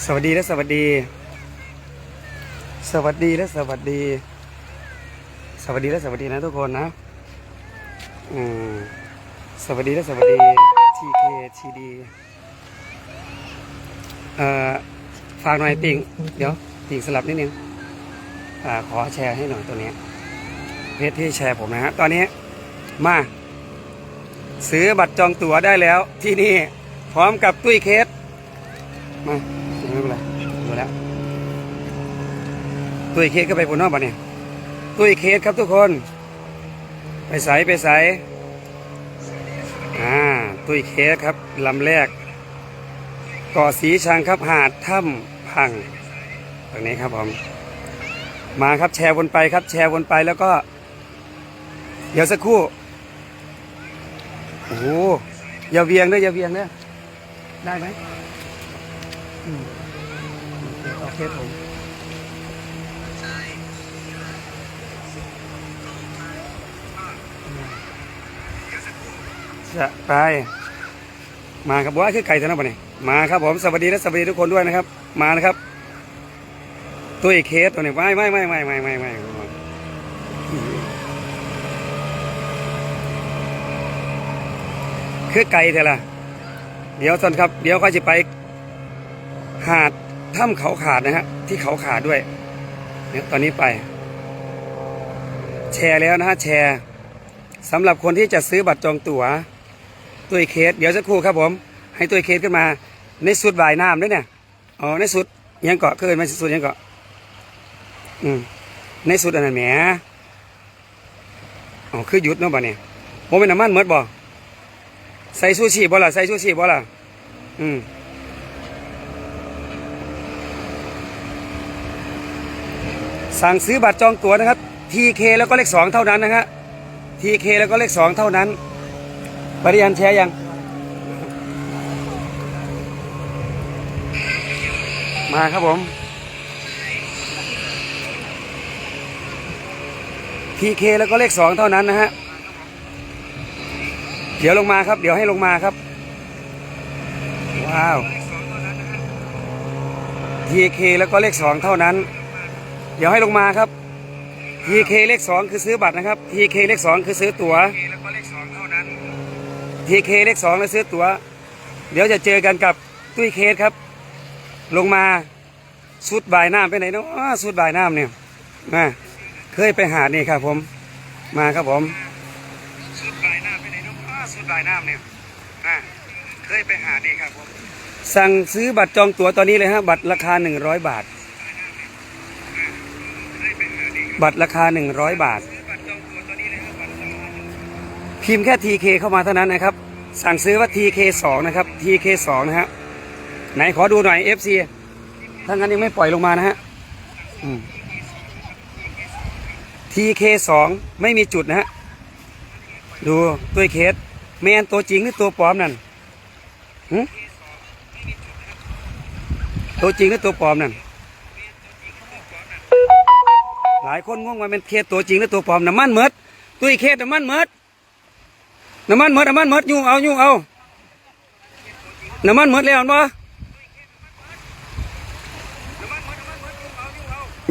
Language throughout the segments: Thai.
สวัสดีและสวัสดี สวัสดีและสวัสดี สวัสดีและสวัสดีนะทุกคนนะ อืม สวัสดีและสวัสดี TK TD เอ่อ ฝากหน่อยติ่ง เดี๋ยว ติ่งสลับนิดนึง อ่า ขอแชร์ให้หน่อยตัวนี้ เพจที่แชร์ผมนะฮะ ตอนนี้ มา ซื้อบัตรจองตั๋วได้แล้วที่นี่ พร้อมกับตุ้ยเคส มาไม่เป็นไรดูแล้ว ตุ้ยเคสก็ไปบนนอกบ้านเนี่ยตุ้ยเคสครับทุกคน ไปใสไปใสอ่าตุ้ยเคสครับลำแรกกาะสีชังครับหาดถ้ำพังตรงนี้ครับผมมาครับแชร์วนไปครับ แชร์วนไปแล้วก็ เดี๋ยวสักครู่โอ้โหอย่าเวียงเด้ออย่าเวียงเด้อได้ไหมอืมโอเคผม จะไปมาครับว่าคือไก่ธนบัตนี่มาครับผมสวัสดีและสวัสดีทุกคนด้วยนะครับ มานะครับ ตัวเอกเคสตัวนี้ไม่ไม่ไม่ไม่ไม่ไม่ไม่คือไก่เถอะล่ะเดี๋ยวตอนครับ เดี๋ยวก็จะไป หาดถ้ำเขาขาดนะฮะที่เขาขาดด้วยเนี่ยตอนนี้ไป แชร์แล้วนะฮะแชร์สำหรับคนที่จะซื้อบัตรจองตั๋ว ตัวเคสเดี๋ยวสักครู่ครับผม ให้ตัวเคสขึ้นมา ในสุดบ่ายน้ำด้วยเนี่ยอ๋อในสุดยังเกาะเกินมาสุดยังเกาะอืมในสุดอันนั้นแหมอ๋อคือหยุดเนาะบ่เนี่ยโมเป็นน้ำมันเมดบ่ใส่ชูชีพบ่ล่ะใส่ชูชีพบ่ล่ะอืมสั่งซื้อบัตรจองตั๋วนะครับ TK แล้วก็เลขสองเท่านั้นนะฮะ TK แล้วก็เลขสองเท่านั้น ปริยันแชร์ยัง มาครับผม TK แล้วก็เลขสองเท่านั้นนะฮะ เดี๋ยวลงมาครับ เดี๋ยวให้ลงมาครับ ว้าว TK แล้วก็เลขสองเท่านั้น เดี๋ยวให้ลงมาครับ TK เลขสองคือซื้อบัตรนะครับ TK เลขสองคือซื้อตั๋ว TK เคเลขสองแล้วซื้อตั๋ว เดี๋ยวจะเจอกันกับตุ้ยเคสครับ ลงมาสุดบ่ายน้ำไปไหนเนาะอ้าสุดบ่ายน้ำเนี่ยมาเคยไปหาดนี่ครับผม มาครับผมสุดบ่ายน้ำไปไหนเนาะอ้าสุดบ่ายน้ำเนี่ยมาเคยไปหาดนี่ครับผมสั่งซื้อบัตรจองตั๋วตอนนี้เลยฮะบัตรราคา 100 บาท บัตรราคา 100 บาท พิมพ์แค่ TK เข้ามาเท่านั้นนะครับ สั่งซื้อว่า TK 2 นะครับ TK 2 นะฮะไหนขอดูหน่อย FC ถ้างั้นยังไม่ปล่อยลงมานะฮะ TK 2 ไม่มีจุดนะฮะ ดูตัวเคสแมนตัวจริงหรือตัวปลอมนั่นตัวจริงหรือตัวปลอมนั่นหลายคนงงว่าเป็นเคสตัวจริงหรือตัวปลอมน้ำมันเมดตุ้ยเคสน้ำมันเมด น้ำมันเมดน้ำมันเมดยุ่งเอายุ่งเอาน้ำมันเมดแล้วเห็นปะ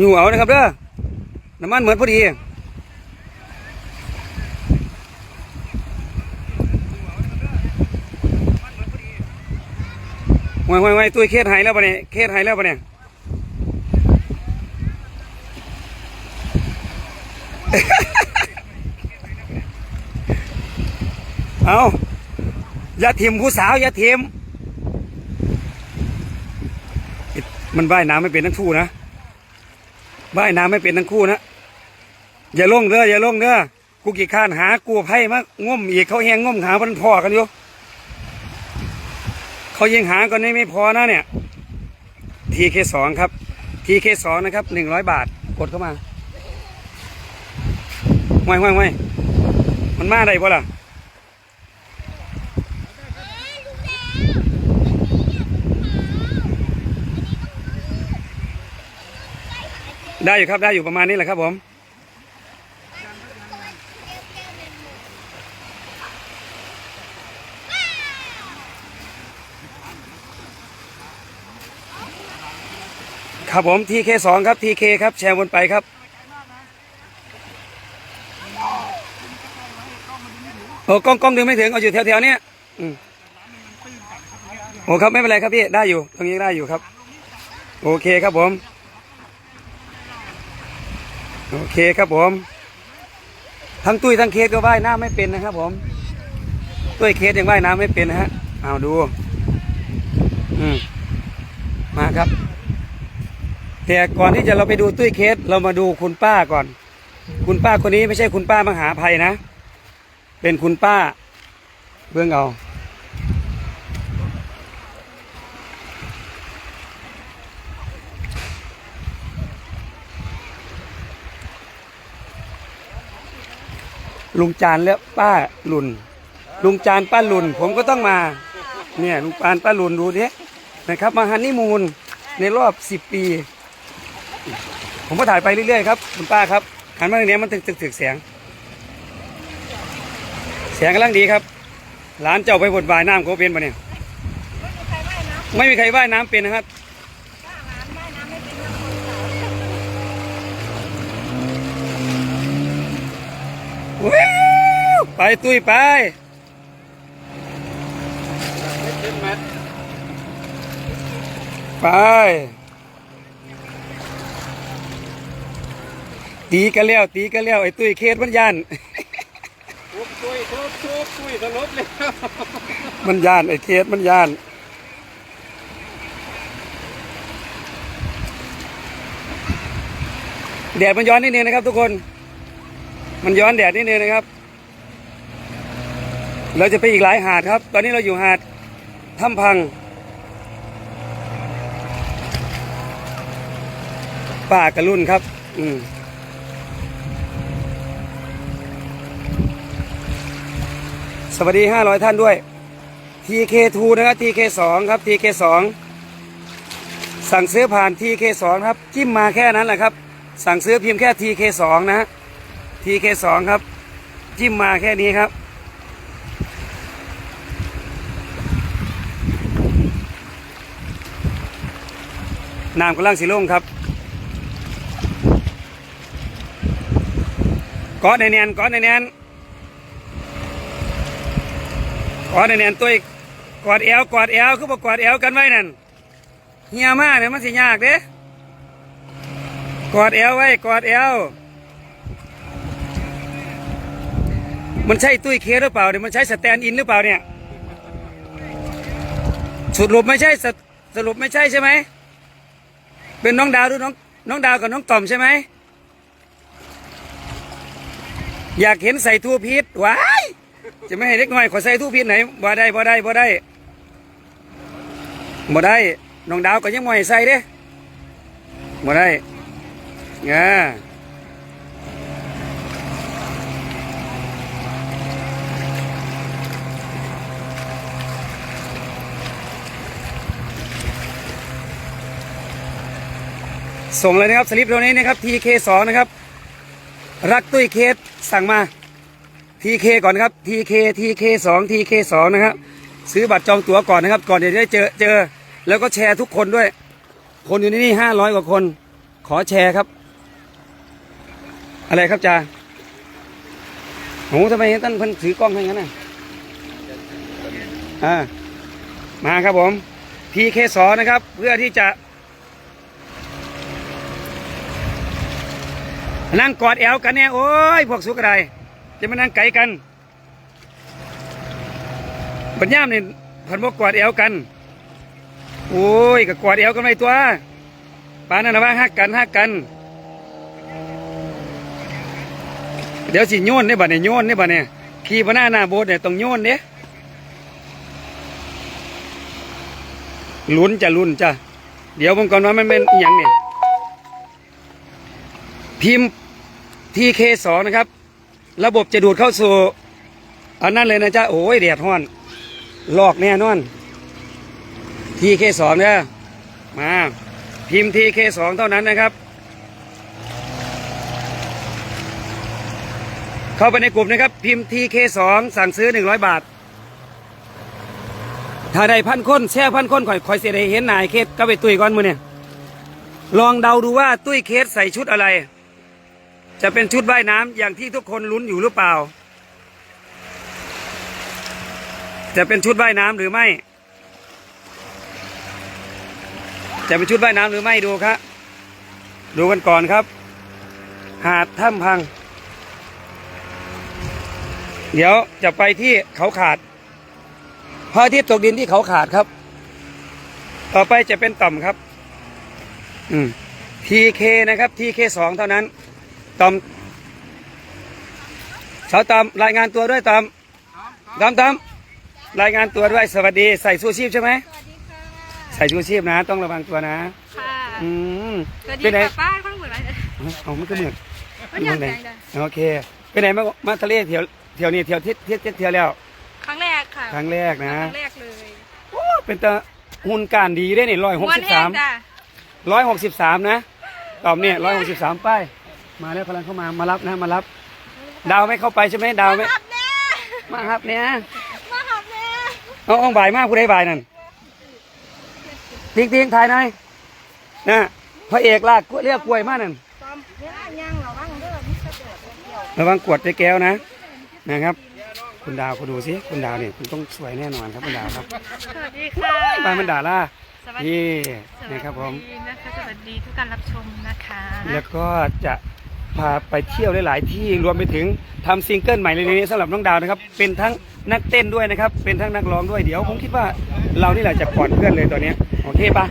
ยุ่งเอานะครับเด้อน้ำมันเมดพอดีไว้ไว้ไว้ตุ้ยเคสหายแล้วปะเนี่ยเคสหายแล้วปะเนี่ย เอาอย่าทิมผู้สาวอย่าทิมมันว่ายน้ำไม่เป็นทั้งคู่นะว่ายน้ำไม่เป็นทั้งคู่นะอย่าลงเด้ออย่าลงเด้อกูกี่ข้านหากูไพ่มาง่มอีกเขาแหงง่มหาพันพอกันอยู่เขายิงหากันไม่พอนะเนี่ยทีเคสองครับทีเคสองนะครับหนึ่งร้อยบาทกดเข้ามาห่วยห่วยห่วยมันมาได้ปะล่ะ ได้อยู่ครับได้อยู่ประมาณนี้แหละครับผมครับผมทีเคสองครับทีเคครับ แชร์วนไปครับโอ้กล้องกล้องดึงไม่ถึงเอาอยู่แถวๆเนี้ยอืมโอ้ครับไม่เป็นไรครับพี่ได้อยู่ตรงนี้ได้อยู่ครับ โอเคครับผม โอเคครับผม ทั้งตุ้ยทั้งเคสก็ว่ายน้ำไม่เป็นนะครับ ผมตุ้ยเคสยังว่ายน้ำไม่เป็นนะฮะเอาดู อืมมาครับ แต่ก่อนที่จะเราไปดูตุ้ยเคสเรามาดูคุณป้าก่อน คุณป้าคนนี้ไม่ใช่คุณป้ามหาภัยนะ เป็นคุณป้าเบื้องเอา ลุงจานและป้าหลุนลุงจานป้าหลุนผมก็ต้องมาเนี่ยลุงปานป้าหลุนดูดินะครับมาฮันนี่มูนในรอบสิบปี ผมก็ถ่ายไปเรื่อยๆครับคุณป้าครับหันมาทางนี้มันถึกถึกถึกเสียงเสียงกำลังดีครับหลานเจ้าไปบดบายน้ำเขาเป็นปะเนี่ยไม่มีใครว่ายน้ำเป็นนะครับ ว้าวไปตุ้ยไปไป ตีกันแล้วตีกันแล้วไอ้ตุ้ยเคสมันย่านทุบตุ้ยทุบทุบตุ้ยสลบเลยมันย่านไอ้เคสมันย่านแดดมันย้อนนิดนึงนะครับทุกคน มันย้อนแดดนิดนึงนะครับ เราจะไปอีกหลายหาดครับ ตอนนี้เราอยู่หาดถ้ำพัง ป่ากระลุ่นครับ อืมสวัสดี 500 ท่านด้วย TK2 นะครับ TK2 ครับ TK2 สั่งซื้อผ่าน TK2 ครับ จิ้มมาแค่นั้นแหละครับ สั่งซื้อพิมพ์แค่ TK2 นะฮะ TK2 ครับ จิ้มมาแค่นี้ครับ น้ำกำลังสีลงครับเกาะในแนนกาะในแนนกอดแน่นๆตัวอีกกอดแอวกอดแอวคือบอกกอดแอวกันไว้นั่นเฮียมากเนี่ยมันสิยากเด้กอดแอวไว้กอดแอว มันใช่ตุ้ยเคสหรือเปล่าเนี่ยมันใช่สแตนอินหรือเปล่าเนี่ยสรุปไม่ใช่สสรุปไม่ใช่ใช่ไหมเป็นน้องดาวหรือน้องน้องดาวกับน้องต่อมใช่ไหมอยากเห็นใส่ทูพีชว้ายจะไม่ให้เล็กน้อยขอใส่ทุกพิษไหนบ่ได้บ่ได้บ่ได้บ่ได้น้องดาวก็ยังไม่ให้ใส่เด้บ่ได้เงี้ย ส่งเลยนะครับสลิปตัวนี้นะครับ TK2 นะครับ รักตุ้ยเคสสั่งมาทีเคก่อนครับทีเคทีเคสองทีเคสองนะครับ ซื้อบัตรจองตั๋วก่อนนะครับ ก่อนเดี๋ยวจะได้เจอเจอ แล้วก็แชร์ทุกคนด้วย คนอยู่ที่นี่ห้าร้อยกว่าคน ขอแชร์ครับ อะไรครับจ่าโอ้ทำไมท่านเพิ่นถือกล้องให้งั้นน่ะอ่ามาครับผมทีเคสองนะครับ เพื่อที่จะ นั่งกอดแอวกันเนี่ยโอ้ยพวกสุกอะไรจะมานั่งไกลกันปัญญามเนี่ยพันบกกอดแอวกัน โอ้ยก็กอดแอวกันไปตัวปานนั้นนะว่าฮักกันฮักกัน เดี๋ยวสิโยนเนี่ยบัดเนี่ยโยนเนี่ยบัดเนี่ยขี่พหน้าหน้าโบสเนี่ยต้องโยนเนี่ยลุ้นจะลุ้นจ้ะเดี๋ยวผมก่อนว่ามันเป็นอย่างเนี่ยพิมพ์ ทีเคสองนะครับ ระบบจะดูดเข้าสู่อันนั้นเลยนะจ๊ะโอ้ยแดดห้อนหลอกแน่นอนทีเคสองเนี่ยมาพิมพ์ทีเคสองเท่านั้นนะครับ เข้าไปในกลุ่มนะครับ พิมพ์ทีเคสองสั่งซื้อหนึ่งร้อยบาท ถ้าได้พันคนแช่พันคนข่อยข่อยเสียได้เห็นหนายเคสก็ไปตุยก่อนมือเนี่ยลองเดาดูว่าตุ้ยเคสใส่ชุดอะไร จะเป็นชุดว่ายน้ำอย่างที่ทุกคนลุ้นอยู่หรือเปล่า จะเป็นชุดว่ายน้ำหรือไม่ จะเป็นชุดว่ายน้ำหรือไม่ดูครับ ดูกันก่อนครับ หาดถ้ำพัง เดี๋ยวจะไปที่เขาขาดพระอาทิตย์ตกดินที่เขาขาดครับ ต่อไปจะเป็นต่อมครับ อืม TK นะครับ TK สองเท่านั้น ต่อมสาวตอมรายงานตัวด้วยตอมตอมตอมรายงานตัวด้วยสวัสดีใส่ชูชีพใช่ไหมสวัสดีค่ะใส่ชูชีพนะ ต้องระวังตัวนะค่ะอืมสวัสดีเป็นไงค่ะป้าข้างเหมือนอะไรเอามันก็เหมือนมันอย่างไหนแดงจ้ะโอเคไปไหนมามาทะเลเที่ยวเที่ยวนี้เที่ยวทิศทิศทิศเที่ยวแล้ว ครั้งแรกค่ะ ครั้งแรกนะครั้งแรกเลยโอ้เป็นตาหุ่นการดีได้นี่ร้อยหกม้วสินบแห้สางมจ้ะร้อยหกสิบสามนะตอบเนี่ยร้อยหกสิบสามป้าย มาแล้วกำลังเข้ามามารับนะมารับ ดาวไม่เข้าไปใช่ไหมดาวไม่ขับแน่มาครับเนี่ยมาขับแน่เอาเอาบ่ายมากผู้ใดบ่ายนั่นทิ้งทิ้งถ่ายหน่อยนะพระเอกลากกล้วยเรียกกล้วยมากนั่นตอมเวลาย่างระวังเด้อมีสะเกิดเกี่ยวระวังกวดใจแก้วนะนะครับ คุณดาวคุณดูสิคุณดาวเนี่ยคุณต้องสวยแน่นอนครับคุณดาวครับสวัสดีค่ะบ้านมันด่าล่าสวัสดีนี่สวัสนะครับผมดีนะคะสวัสดีทุกการรับชมนะคะ แล้วก็จะ พาไปเที่ยวหลาย ๆ ที่รวมไปถึงทำซิงเกิลใหม่ในนี้สำหรับน้องดาวนะครับ เป็นทั้งนักเต้นด้วยนะครับ เป็นทั้งนักร้องด้วยเดี๋ยวผมคิดว่าเรานี่แหละจะก่อนเพื่อนเลยตัวเนี้ยโอเคปะ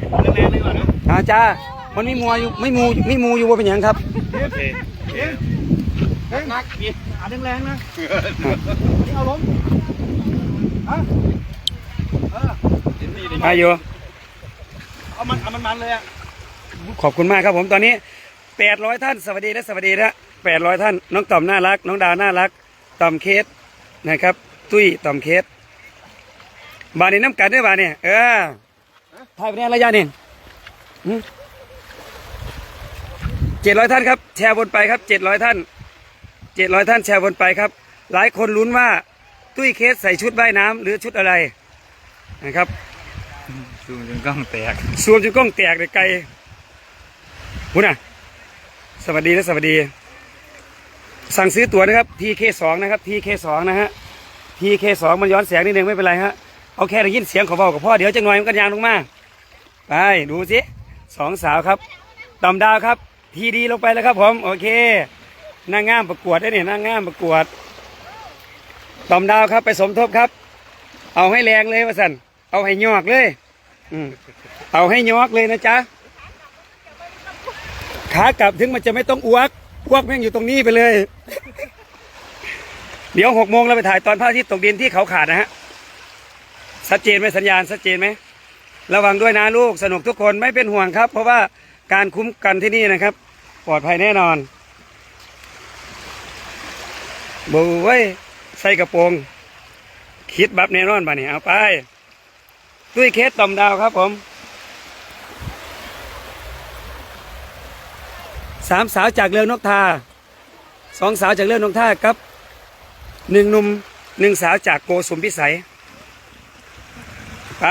อาจ้ามันไม่มัวอยู่ไม่มูไม่มูอยู่ว่าเป็นหยังครับเฮ้ยนักนี่อาแรงๆนะนี่เอาล้มฮะเออมาอยู่เอามันเอามันมันเลยอะ ขอบคุณมากครับผมตอนนี้ 800ท่าน สวัสดีและสวัสดีนะ800ท่าน น้องต่อมน่ารัก น้องดาวน่ารักต่อมเคสนะครับ ตุ้ยต่อมเคสบานนี้น้ำกันได้อบานเนี่ยเออถ่ายไปเนี่ยระยะนี่เจ็ดร้อยท่านครับ แชร์บนไปครับเจ็ดร้อยท่านเจ็ดร้อยท่านแชร์บนไปครับ หลายคนลุ้นว่าตุ้ยเคสใส่ชุดว่ายน้ำหรือชุดอะไรนะครับซูมจนกล้องแตกสวมจนกล้องแตกเลยไกลหุ่นอะ สวัสดีและสวัสดี สั่งซื้อตั๋วนะครับ TK2 นะครับ TK2 นะฮะ TK2 มันย้อนแสงนิดนึงไม่เป็นไรฮะ เอาแค่ได้ยินเสียงขอบอกับพ่อเดี๋ยวจะหน่อยมันกันยางลงมา ไปดูสิสองสาวครับต่อมดาวครับ ทีดีลงไปแล้วครับผมโอเคนางงามประกวดได้เนี่ยนางงามประกวดต่อมดาวครับไปสมทบครับ เอาให้แรงเลยว่สันเอาให้ยอกเลย อืมเอาให้ยอกเลยนะจ๊ะ ขากลับถึงมันจะไม่ต้องอ้วกอ้วกแม่งอยู่ตรงนี้ไปเลย เดี๋ยวหกโมงเราไปถ่ายตอนพระอาทิตย์ตกดินที่เขาขาดนะฮะชัดเจนไหมสัญญาณชัดเจนไหมระวังด้วยนะลูกสนุกทุกคนไม่เป็นห่วงครับ เพราะว่าการคุ้มกันที่นี่นะครับ ปลอดภัยแน่นอนบูเว้ใส่กระโปรงคิดบับแน่นอนบ่เนี่ยเอาไปตุ้ยเคสต่อมดาวครับผม สามสาวจากเรือนกทาสองสาวจากเรือนกท่าครับหนึ่งหนุ่มหนึ่งสาวจากโกสุมพิสัย ไป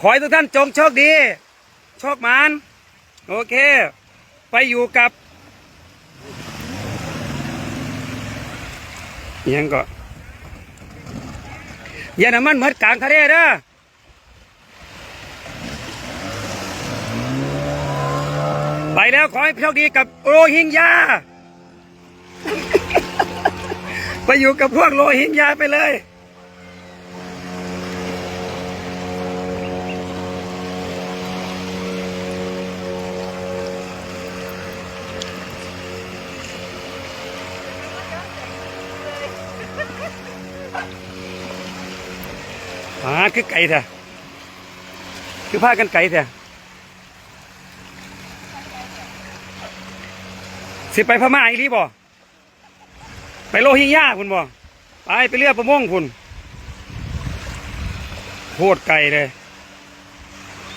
ขอให้ทุกท่านจงโชคดี โชคมานโอเค ไปอยู่กับยังก็ยาน้ำมันเหมือนกลางทะเลเด้อ ไป แล้วขอให้โชคดีกับโรฮิงญาไปอยู่กับพวกโรฮิงญาไปเลยอ่าคือไก่เถอะคือผ้ากันไก่เถอะ สิไปพม่าอีหลีบ่ไปโลหิงญาคุณบ่ไปไปเรือประมงคุณโคตรไก่เลย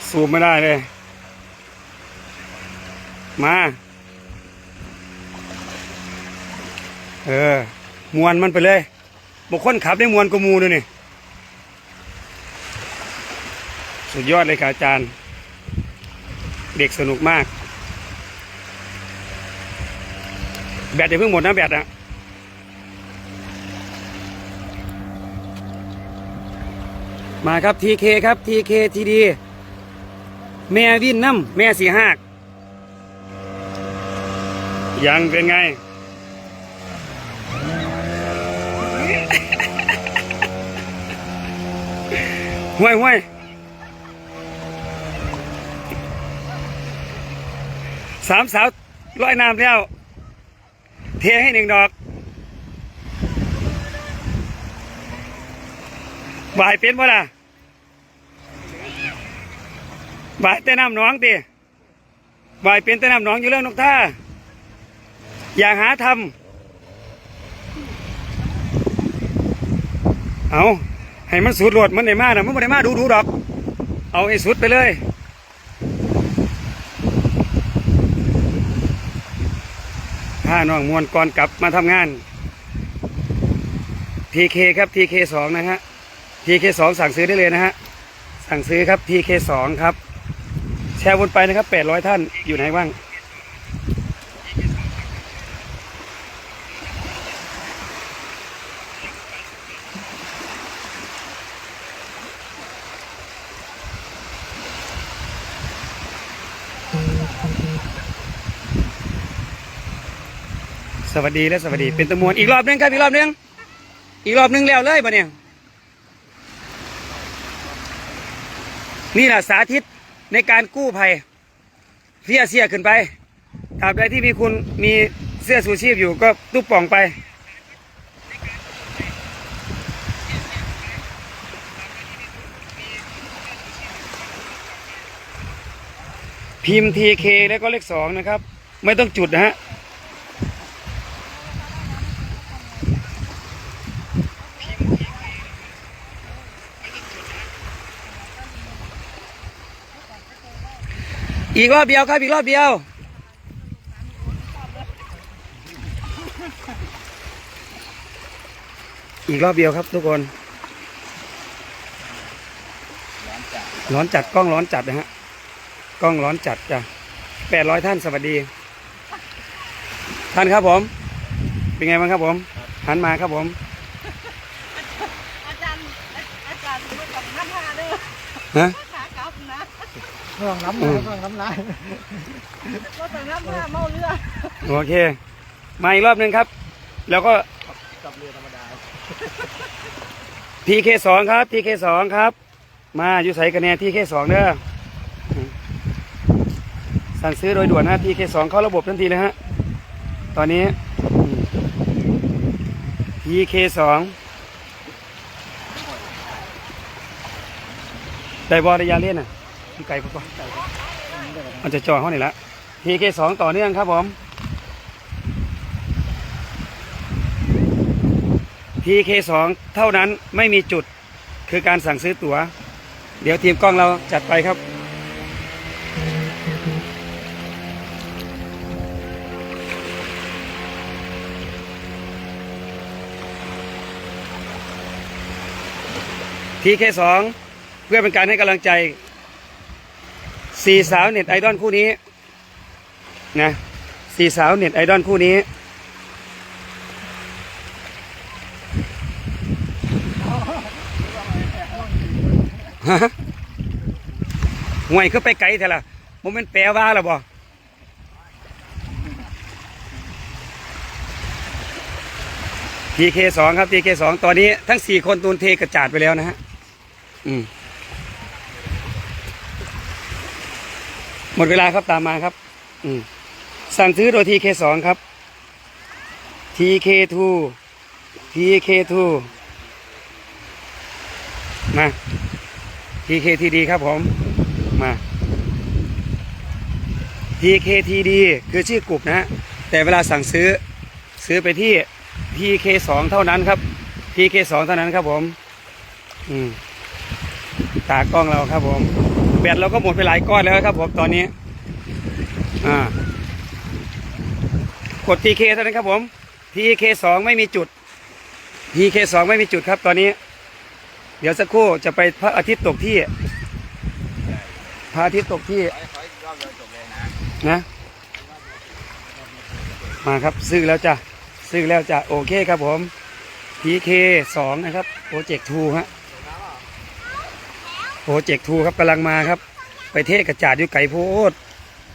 สูบไม่ได้เลย มา เออ มวนมันไปเลยบางคนขับได้มวนกมูเลยนี่ สุดยอดเลยครับอาจารย์ เด็กสนุกมาก แบตอย่าเพิ่งหมดนะแบตอะมาครับทีเคครับทีเคทีดีแม่วินน้ำแม่สีหากยังเป็นไงห้วยห้วยสามสาวร้อยน้ำแล้ว เทให้หนึ่งดอกบายเป็นบ่ล่ะบายแต่น้ำน้องติบายเป็นแต่น้ำน้องอยู่เรื่องนกท่าอย่าหาทำเอาให้มันสุดหลดมันได้มานะมันไม่ได้มาดูดูดอก เอาให้สุดไปเลย ถ้าน้องมวนก่อนกลับมาทำงาน TK ครับ TK สองนะฮะ TK สองสั่งซื้อได้เลยนะฮะ สั่งซื้อครับ TK สองครับ แชร์วนไปนะครับแปดร้อยท่านอยู่ไหนบ้าง วัสดีและสวัสดีเป็นตะมวนอีกรอบหนึงครับ อีกรอบหนึงอีกรอบหนึงแล้วเลยปะเนี่ยนี่แหละสาธิตในการกู้ภัยเสียเสียขึ้นไปตราบใดที่มีคุณมีเสื้อชูชีพอยู่ก็ตุ๊บป่องไป พิมพ์ทีเคแล้วก็เลขสองนะครับ ไม่ต้องจุดนะฮะ อีกรอบเดียวครับ อีกรอบเดียว อีกรอบเดียวครับทุกคน ร้อนจัดกล้องร้อนจัดนะฮะ กล้องร้อนจัดจ้ะแปดร้อยท่านสวัสดี ท่านครับผม เป็นไงบ้างครับผม หันมาครับผม อาจารย์อาจารย์ไม่ต้องน้ำผ้าเด้อฮะขากลับนะ เครื่องน้ำลายเครื่องน้ำลายก็ต้องน้ำผ้าเมาเรือโอเค มาอีกรอบหนึ่งครับ แล้วก็กับเรือธรรมดา TK สองครับ TK สองครับ มาอยู่ใส่กันแน่ TK สองเด้อสั่งซื้อโดยด่วนนะ TK สองเข้าระบบทันทีเลยฮะ ตอนนี้อืม TK สองได้บอได้ยาเล่นอะ พี่ไก่ปุ๊บมันจะจ่อเขานี่ละ TK สองต่อเนื่องครับผม TK สองเท่านั้นไม่มีจุดคือการสั่งซื้อตั๋ว เดี๋ยวทีมกล้องเราจัดไปครับ TK สองเพื่อเป็นการให้กำลังใจ สี่สาวเน็ตไอดอลคู่นี้นะสี่สาวเน็ตไอดอลคู่นี้ฮะห่วยคือไปไกลเถอะล่ะโมเมนแปลว่าหรอบ่ทีเคสองครับทีเคสองตอนนี้ทั้งสี่คนตูนเทกระจาดไปแล้วนะฮะ อืม หมดเวลาครับตามมาครับ อืมสั่งซื้อโดยทีเคสองครับทีเคทูทีเคทูมา TKTD ครับผมมา TKTD คือชื่อกลุ่มนะฮะแต่เวลาสั่งซื้อซื้อไปที่ TK2 เท่านั้นครับ TK2 เท่านั้นครับผม อืมตากล้องเราครับผม แบตเราก็หมดไปหลายก้อนแล้วครับผมตอนนี้ อ่ากด TK เท่านั้นครับผม TK2 ไม่มีจุด TK2 ไม่มีจุดครับตอนนี้ เดี๋ยวสักครู่จะไปพระอาทิตย์ตกที่พระอาทิตย์ตกที่นะ มาครับซื้อแล้วจ้ะซื้อแล้วจ้ะโอเคครับผม PK สองนะครับโปรเจกต์ทูฮะ รเจกต์ทูครับกำลังมาครับ ไปเทศกระจาดอยู่ไก่โพด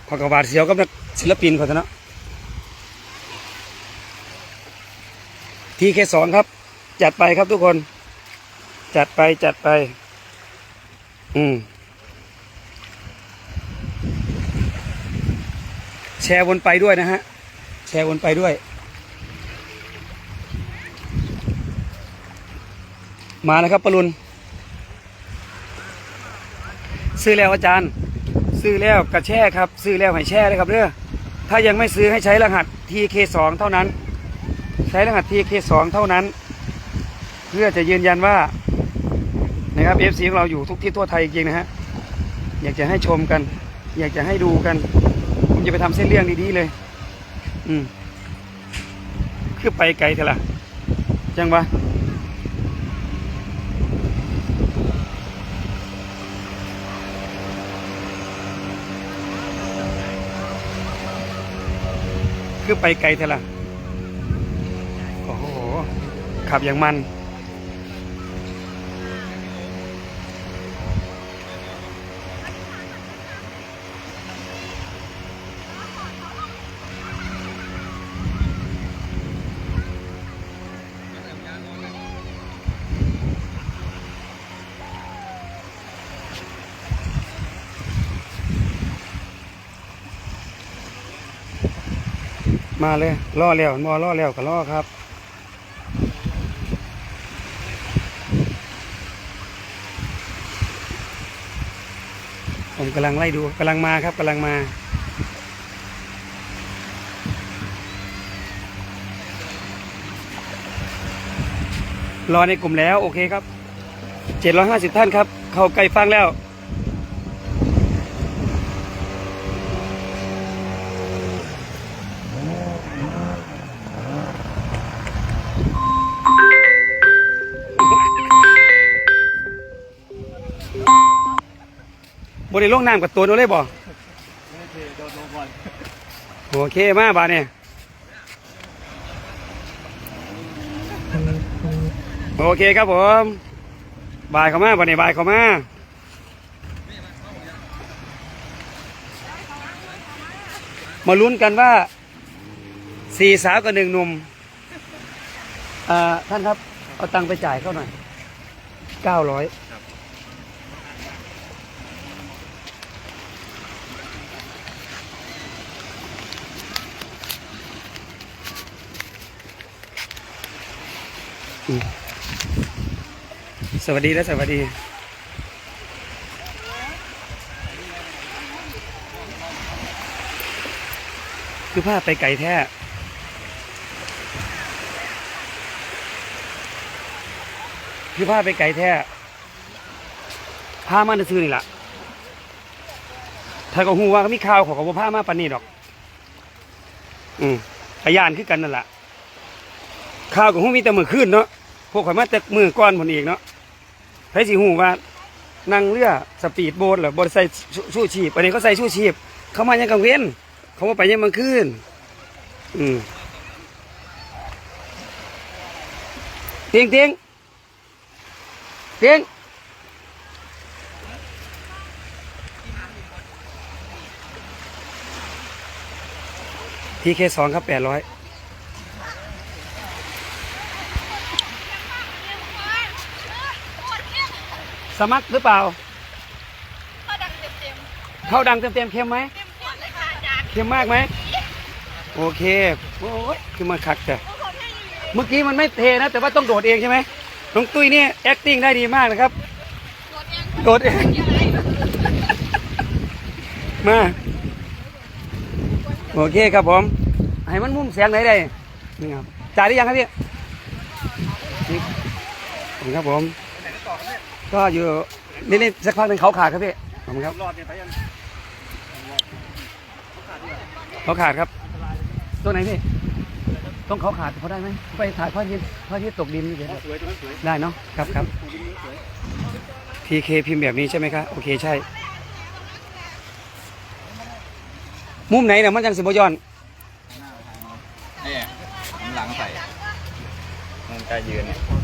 ขอกระบาดเสียวกับนักศิลปินคนนั้น PK สองครับ จัดไปครับทุกคน จัดไปจัดไป อืมแชร์วนไปด้วยนะฮะ แชร์วนไปด้วย มาแล้วครับปรุน ซื้อแล้วอาจารย์ ซื้อแล้วกระแช่ครับ ซื้อแล้วให้แช่เลยครับเด้อถ้ายังไม่ซื้อให้ใช้รหัส TK2 เท่านั้น ใช้รหัส TK2 เท่านั้น เพื่อจะยืนยันว่านะครับ FC ของเราอยู่ทุกที่ทั่วไทยจริงนะฮะอยากจะให้ชมกัน อยากจะให้ดูกันผมจะไปทำเส้นเรื่องดีๆเลย อืมคือไปไกลเถอะล่ะจังวะ คือไปไกลเถอะล่ะโอ้โห ขับอย่างมัน มาเลยล่อแล้วมอล่อแล้วก็ล่อครับผมกำลังไล่ดูกำลังมาครับกำลังมา รอในกลุ่มแล้ว โอเคครับ 750 ท่านครับ เข้าใกล้ฟังแล้ว บริลงน้ำกับตัวนู้นเลยบ่ไม่ได้เทโอลโอเคมาบาเนี่ยโอเคครับผมบายเข้ามาบาเนี่ยบายเข้ามามาลุ้นกันว่าสี่สาวกับหนึ่งหนุ่มท่านครับ เอาตังค์ไปจ่ายเขาหน่อยเก้าร้อย สวัสดีและสวัสดี คือภาพไปไกลแท้คือภาพไปไกลแท้พามันจะซื้อนี่ละถ้าก็หูว่ามีข่าวของกับว่าพมาปานนี่ดอก อืมพยานคือกันนั่นแหละ ข่าวของหูมีแต่มือขึ้นเนาะพวกข่อยมาแต่มือก้อนผลเอีกเนาะไผสิหูว่านั่งเรือสปีดโบ๊ทหรอบริใส่ชูชูชีพอันนี้เขาใส่ชูชีพ เขามายังกังเว้น เขามาไปยังมังคืนอืมเตียงเตียงเตียงทีเคสองครับแปดร้อย สมัครหรือเปล่าก็ดังเต็มเข้าดังเต็มๆเค็มไหมๆเต็มขวดเลยค่ะอาจารย์เค็มมากไหมโอเคโอ้ยคือมาคักแต่ทุกคนให้อยู่เมื่อกี้มันไม่เทนะ แต่ว่าต้องโดดเองใช่ไหมน้องตุ้ยนี่ acting ได้ดีมากนะครับโดดเองโดดเองยังไงมาโอเคครับผม ให้มันมุมเสียงไหนได้นี่ครับจ่ายได้ยังครับพี่นี่ขอบคุณครับผม ก็อยู่นี่นี่สักพักหนึ่งเขาขาดครับพี่ขอบคุณครับรอดเนี่ยไปยังเขาขาดครับ ตัวไหนพี่ ต้องเขาขาดเขาได้ไหมไปถ่ายพระอาทิตย์พระอาทิตย์ตกดินนี่เดี๋ยวสวยตรงนั้นสวยได้เนาะครับครับตรงนี้สวย PK พิมพ์แบบนี้ใช่ไหมครับโอเคใช่ มุมไหนเนี่ยมันจังสิบย้อนนี่ผมหลังใส่มันจะยืนเ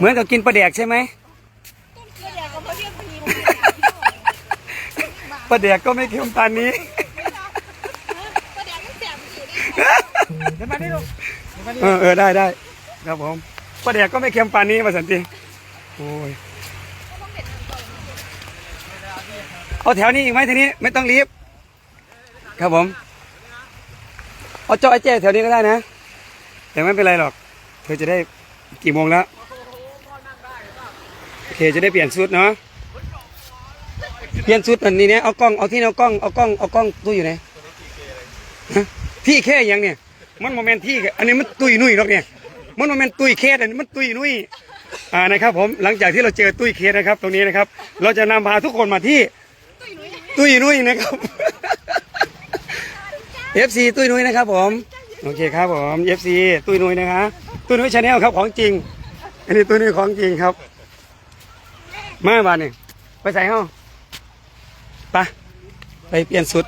หมือนกับกินปลาแดกใช่ไหมก็อยากเอามาเรียกพีมปลาแดกก็ไม่เค็มปานนี้ก็เดี๋ยวมันแสบอยู่ดิเดี๋ยวมานี่ลูกเดี๋ยวมานี่เออเออได้ได้ครับผมปลาแดกก็ไม่เค็มปานนี้มาสันติโอ้ยเอาแถวนี้อีกไหมทีนี้ไม่ต้องรีบ ครับผมเอาเจาะไอ้เจ้แถวนี้ก็ได้นะ แต่ไม่เป็นไรหรอก เธอจะได้กี่โมงแล้วโอ เคจะได้เปลี่ยนชุดเนาะเปลี่ยนชุดอันนี้เนี่ยเอากล้องเอาที่เอากล้องเอากล้องเอากล้องตู้อยู่ไหนฮะที่แค่ยังเนี่ยมันโมเมนต์ที่แค่อันนี้มันตุยนุ่ยหรอกเนี่ยมันโมเมนต์ตุยเคสอันนี้มันตุยนุ่ยอ่านะครับผมหลังจากที่เราเจอตุยเคสนะครับตรงนี้นะครับ เราจะนำพาทุกคนมาที่ตุยนุ่ยนะครับ FC ตุ้ยนุ้ยนะครับผมโอเคครับผม FC ตุ้ยนุ้ยนะคะตุ้ยนุ้ยชาแนลครับของจริง อันนี้ตุ้ยนุ้ยของจริงครับ มาบ้านนี่ไปใส่ห้องไปไปเปลี่ยนสุด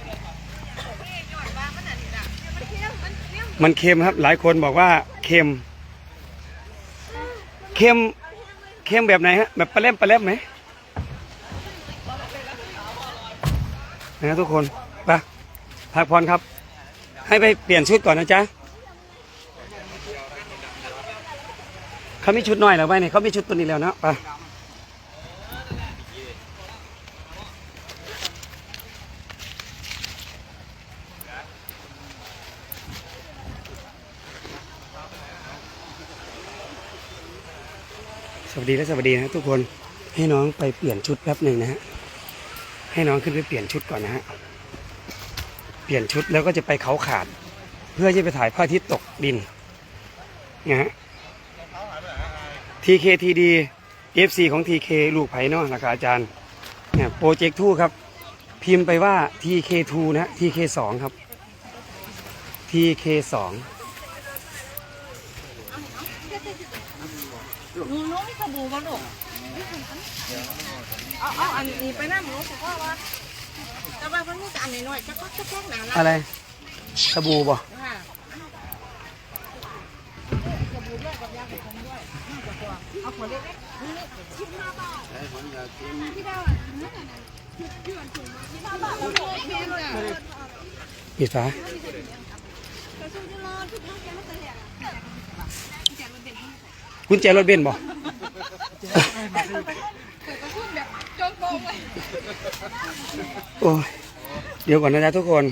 มันเค็มครับ หลายคนบอกว่าเค็ม เค็ม เค็มแบบไหนฮะ แบบปลาเล่มปลาเล่มไหมนะทุกคนไปพักผ่อนครับ ให้ไปเปลี่ยนชุดก่อนนะจ๊ะเขามีชุดหน่อยแล้วไปเนี่ยเขามีชุดตัวนี้แล้วนะไป วัสดีและสวัสดีนะทุกคนให้น้องไปเปลี่ยนชุดแป๊บหนึ่งนะฮะให้น้องขึ้นไปเปลี่ยนชุดก่อนนะฮะเปลี่ยนชุดแล้วก็จะไปเขาขาด เพื่อจะไปถ่ายพระอาทิตย์ตกดินนะฮะ TKTD FC ของ TK ลูกไผ่เนาะนะครับอาจารย์เนี่ยโปรเจกต์ทูครับ พิมพ์ไปว่า TK2 นะ TK2 ครับ TK2 หนูน้องสบู่มาลูกเอาเอาอันนี้ไปนั่งหนูสุกว่าแต่ว่ามันมีแต่อันน้อยๆจะก็จะแค่หนาละอะไรสบู่บ่ค่ะเอาขวดเล็กๆนี่ชิ้นห้าบาทที่ได้ที่ห้าบาทแล้วก็เพียงเลยปิดฝา กุญแจรถเบนซ์บ่โอ้ยเดี๋ยวก่อนนะจ๊ะทุกคน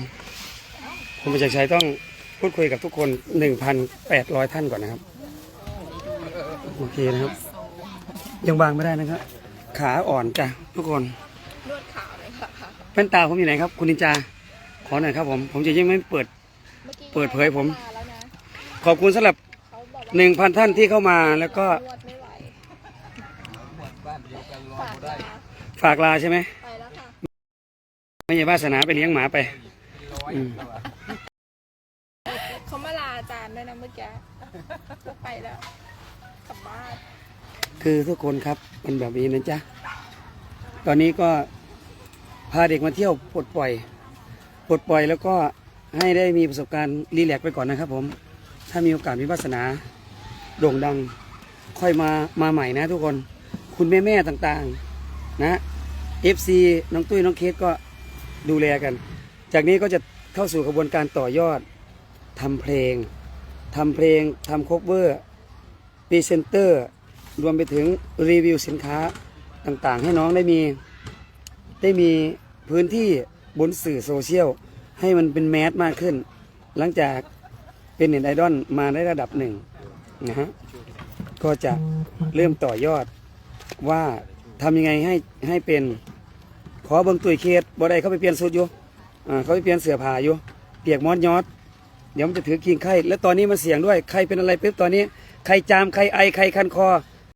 ผมประจักษ์ชัยต้องพูดคุยกับทุกคน1,800ท่านก่อนนะครับ โอเคนะครับ ยังวางไม่ได้นะครับ ขาอ่อนจ้ะทุกคนนวดขาเลยค่ะแว่นตาผมอยู่ไหนครับ คุณนินจา ขอหน่อยครับผม ผมจะยังไม่เปิด เปิดเผยผม ขอบคุณสำหรับ 1,000ท่านที่เข้ามาแล้วก็ฝากลาใช่ไหมไปแล้วค่ะ ไม่ใช่วาสนาไปเลี้ยงหมาไปอืมเขามาลาอาจารย์ด้วยนะเมื่อกี้ก็ไปแล้วกลับบ้านคือทุกคนครับมันแบบนี้นะจ๊ะ ตอนนี้ก็พาเด็กมาเที่ยวปลดปล่อย ปลดปล่อยแล้วก็ให้ได้มีประสบการณ์รีแลกซ์ไปก่อนนะครับผม ถ้ามีโอกาสมีวาสนา โด่งดัง ค่อยมามาใหม่นะทุกคน คุณแม่แม่ๆต่างๆนะ FC น้องตุ้ยน้องเคสก็ดูแลกัน จากนี้ก็จะเข้าสู่กระบวนการต่อยอดทำเพลงทำเพลงทำโคเวอร์พรีเซนเตอร์รวมไปถึงรีวิวสินค้าต่างๆ ให้น้องได้มีได้มีพื้นที่บนสื่อโซเชียล ให้มันเป็นแมสมากขึ้น หลังจากเป็นเน็ตไอดอลมาได้ระดับหนึ่ง นะฮะก็จะเริ่มต่อยอดว่าทำยังไงให้ให้เป็น ขอเบิ่งตุยเคสบ่ได้เขาไปเปลี่ยนสุดอยู่อ่าเขาไปเปลี่ยนเสื้อผ้าอยู่เปียกมอดยอด เดี๋ยวมันจะถือกิงไข้ แล้วตอนนี้มันเสี่ยงด้วย ใครเป็นอะไรปุ๊บตอนนี้ ใครจาม ใครไอ ใครคันคอ